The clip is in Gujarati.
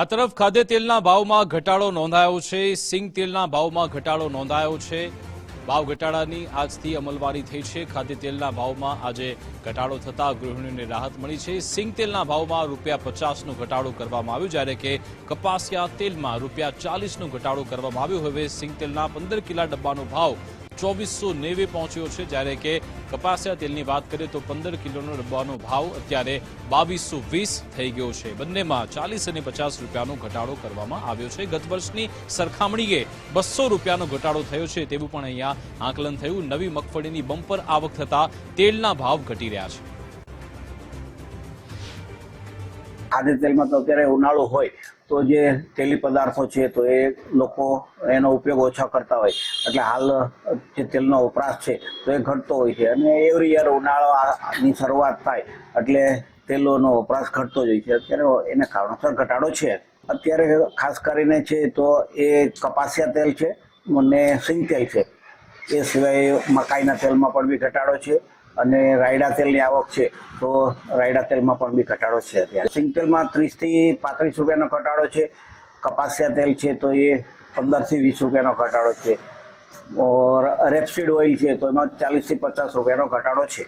આ તરફ ખાદ્ય તેલના ભાવમાં ઘટાડો નોંધાયો છે. સિંગ તેલના ભાવમાં ઘટાડો નોંધાયો છે. ભાવ ઘટાડાની આજથી અમલવારી થઈ છે. ખાદ્ય તેલના ભાવમાં આજે ઘટાડો થતા ગૃહિણીઓને રાહત મળી છે. સિંગ તેલના ભાવમાં રૂપિયા પચાસનો ઘટાડો કરવામાં આવ્યો, જ્યારે કે કપાસિયા તેલમાં રૂપિયા ચાલીસનો ઘટાડો કરવામાં આવ્યો. હવે સિંગ તેલના પંદર કિલા ડબ્બાનો ભાવ ચોવીસો નેવે પહોંચ્યો છે. જ્યારે કે કપાસિયા તેલની વાત કરીએ તો પંદર કિલોનો ડબ્બાનો ભાવ અત્યારે બાવીસો વીસ થઈ ગયો છે. બંનેમાં ચાલીસ અને પચાસ રૂપિયાનો ઘટાડો કરવામાં આવ્યો છે. ગત વર્ષની સરખામણીએ બસો રૂપિયાનો ઘટાડો થયો છે તેવું પણ અહીંયા આકલન થયું. નવી મગફળીની બમ્પર આવક થતા તેલના ભાવ ઘટી રહ્યા છે. ખાદ્ય તેલમાં તો અત્યારે ઉનાળો હોય, તો જે તેલી પદાર્થો છે તો એ લોકો એનો ઉપયોગ ઓછા કરતા હોય. એટલે હાલ જે તેલનો વપરાશ છે, તો એ ઘટતો હોય છે. અને એવરી યર ઉનાળાની શરૂઆત થાય, એટલે તેલોનો વપરાશ ઘટતો જ હોય છે. અત્યારે એને કારણોસર ઘટાડો છે. અત્યારે ખાસ કરીને છે તો એ કપાસિયા તેલ છે, અને સિંગ તેલ છે. એ સિવાય મકાઈના તેલમાં પણ બી ઘટાડો છે. અને રાયડા તેલની આવક છે, તો રાયડા તેલમાં પણ બી ઘટાડો છે અત્યારે. સિંગ તેલમાં ત્રીસથી પાંત્રીસ રૂપિયાનો ઘટાડો છે, કપાસિયા તેલ છે, તો એ પંદરથી વીસ રૂપિયાનો ઘટાડો છે. રેપસીડ ઓઇલ છે, તો એમાં ચાલીસથી પચાસ રૂપિયાનો ઘટાડો છે.